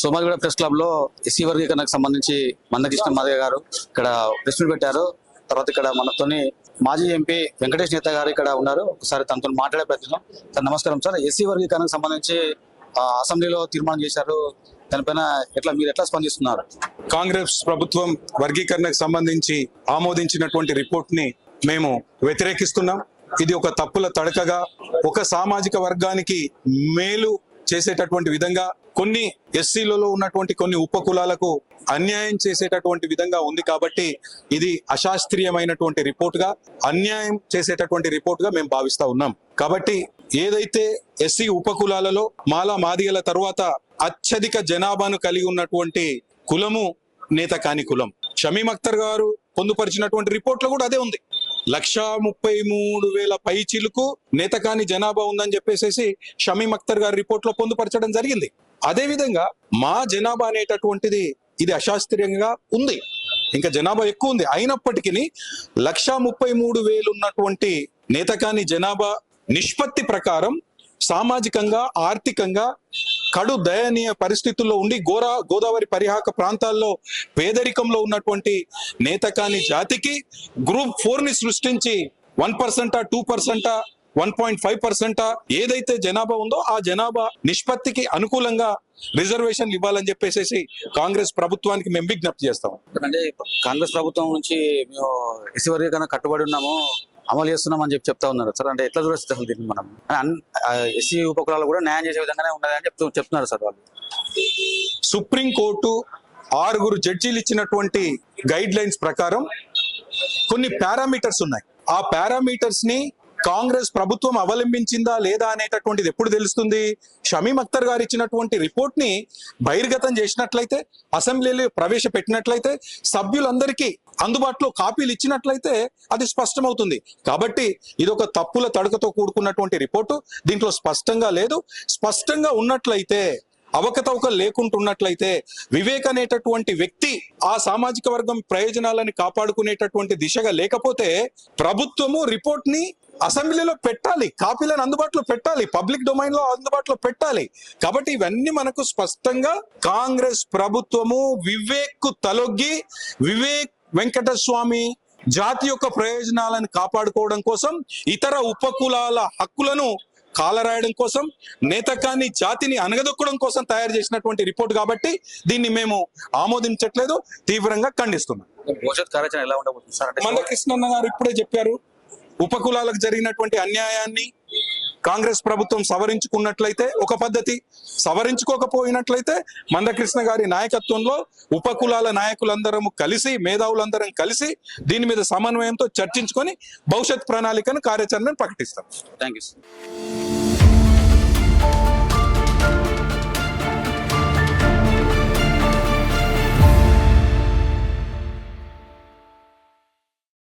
Somajiguda press క్లబ్లో SC వర్గీకరణకు సంబంధించి మందకృష్ణ మాదయ్య గారు ఇక్కడ ప్రెస్ మీట్ పెట్టారు. తర్వాత ఇక్కడ మనతోని మాజీ ఎంపీ వెంకటేష్ నేత గారు ఇక్కడ ఉన్నారు. ఒకసారి తనతో మాట్లాడే ప్రయత్నం సార్ నమస్కారం సార్. ఎస్సీ వర్గీకరణకు సంబంధించి అసెంబ్లీలో తీర్మానం చేశారు. దానిపైన ఎట్లా మీరు ఎట్లా స్పందిస్తున్నారు? కాంగ్రెస్ ప్రభుత్వం వర్గీకరణకు సంబంధించి ఆమోదించినటువంటి రిపోర్ట్ని మేము వ్యతిరేకిస్తున్నాం. ఇది ఒక తప్పుల తడకగా ఒక సామాజిక వర్గానికి మేలు చేసేటటువంటి విధంగా కొన్ని ఎస్సీలలో ఉన్నటువంటి కొన్ని ఉపకులాలకు అన్యాయం చేసేటటువంటి విధంగా ఉంది కాబట్టి ఇది అశాస్త్రీయమైనటువంటి రిపోర్ట్గా అన్యాయం చేసేటటువంటి రిపోర్ట్గా మేము భావిస్తా ఉన్నాం. కాబట్టి ఏదైతే ఎస్సీ ఉపకులాలలో మాలా మాదిగల తరువాత అత్యధిక జనాభాను కలిగి ఉన్నటువంటి కులము నేత కాని కులం. షమీమ్ అఖ్తర్ గారు పొందుపరిచినటువంటి రిపోర్ట్లో కూడా అదే ఉంది. లక్షా ముప్పై మూడు వేల పై చిలుకు నేతకాని జనాభా ఉందని చెప్పేసి షమీం అఖ్తర్ గారి రిపోర్ట్లో పొందుపరచడం జరిగింది. అదేవిధంగా మా జనాభా అనేటటువంటిది ఇది అశాస్త్రీయంగా ఉంది. ఇంకా జనాభా ఎక్కువ ఉంది. అయినప్పటికీ లక్షా ముప్పై మూడు వేలు ఉన్నటువంటి నేతకాని జనాభా నిష్పత్తి ప్రకారం సామాజికంగా ఆర్థికంగా కడు దయనీయ పరిస్థితుల్లో ఉండి గోరా గోదావరి పరిహాక ప్రాంతాల్లో పేదరికంలో ఉన్నటువంటి నేతకాని జాతికి గ్రూప్ ఫోర్ని సృష్టించి వన్ పర్సెంటా టూ పర్సెంటా వన్ పాయింట్ ఫైవ్ పర్సెంటా ఏదైతే జనాభా ఉందో ఆ జనాభా నిష్పత్తికి అనుకూలంగా రిజర్వేషన్లు ఇవ్వాలని చెప్పేసి కాంగ్రెస్ ప్రభుత్వానికి మేము విజ్ఞప్తి చేస్తాం. అంటే కాంగ్రెస్ ప్రభుత్వం నుంచి మేము ఎస్సీ వర్గీకరణ కట్టుబడి ఉన్నాము. అమలు చేస్తున్నాం అని చెప్పి చెప్తా ఉన్నారు. సార్ అంటే ఎట్లా చూడొచ్చు అసలు దీన్ని మనం? ఎస్సీ ఉపకులాలు కూడా న్యాయం చేసే విధంగానే ఉన్నది అని చెప్తూ చెప్తున్నారు సార్ వాళ్ళు. సుప్రీంకోర్టు ఆరుగురు జడ్జీలు ఇచ్చినటువంటి గైడ్ లైన్స్ ప్రకారం కొన్ని పారామీటర్స్ ఉన్నాయి. ఆ పారామీటర్స్ని కాంగ్రెస్ ప్రభుత్వం అవలంబించిందా లేదా అనేటటువంటిది ఎప్పుడు తెలుస్తుంది? షమీమ్ అఖ్తర్ గారు ఇచ్చినటువంటి రిపోర్ట్ని బహిర్గతం చేసినట్లయితే అసెంబ్లీలో ప్రవేశపెట్టినట్లయితే సభ్యులందరికీ అందుబాటులో కాపీలు ఇచ్చినట్లయితే అది స్పష్టమవుతుంది. కాబట్టి ఇది ఒక తప్పుల తడకతో కూడుకున్నటువంటి రిపోర్టు. దీంట్లో స్పష్టంగా లేదు. స్పష్టంగా ఉన్నట్లయితే అవకతవకలు లేకుంటున్నట్లయితే వివేక్ అనేటటువంటి వ్యక్తి ఆ సామాజిక వర్గం ప్రయోజనాలని కాపాడుకునేటటువంటి దిశగా లేకపోతే ప్రభుత్వము రిపోర్ట్ని అసెంబ్లీలో పెట్టాలి కాపీలను అందుబాటులో పెట్టాలి పబ్లిక్ డొమైన్లో అందుబాటులో పెట్టాలి. కాబట్టి ఇవన్నీ మనకు స్పష్టంగా కాంగ్రెస్ ప్రభుత్వము వివేక్కు తలొగ్గి వివేక్ వెంకటస్వామి జాతి యొక్క ప్రయోజనాలను కాపాడుకోవడం కోసం ఇతర ఉపకులాల హక్కులను కాలరాయడం కోసం నేతకాన్ని జాతిని అనగదొక్కడం కోసం తయారు చేసినటువంటి రిపోర్ట్ కాబట్టి దీన్ని మేము ఆమోదించట్లేదు తీవ్రంగా ఖండిస్తున్నాం. మందకృష్ణన్న గారు ఇప్పుడే చెప్పారు ఉపకులాలకు జరిగినటువంటి అన్యాయాన్ని కాంగ్రెస్ ప్రభుత్వం సవరించుకున్నట్లయితే ఒక పద్ధతి సవరించుకోకపోయినట్లయితే మందకృష్ణ గారి నాయకత్వంలో ఉపకులాల నాయకులందరం కలిసి మేధావులందరం కలిసి దీని మీద సమన్వయంతో చర్చించుకొని భవిష్యత్ ప్రణాళికను కార్యాచరణను ప్రకటిస్తాం. Thank you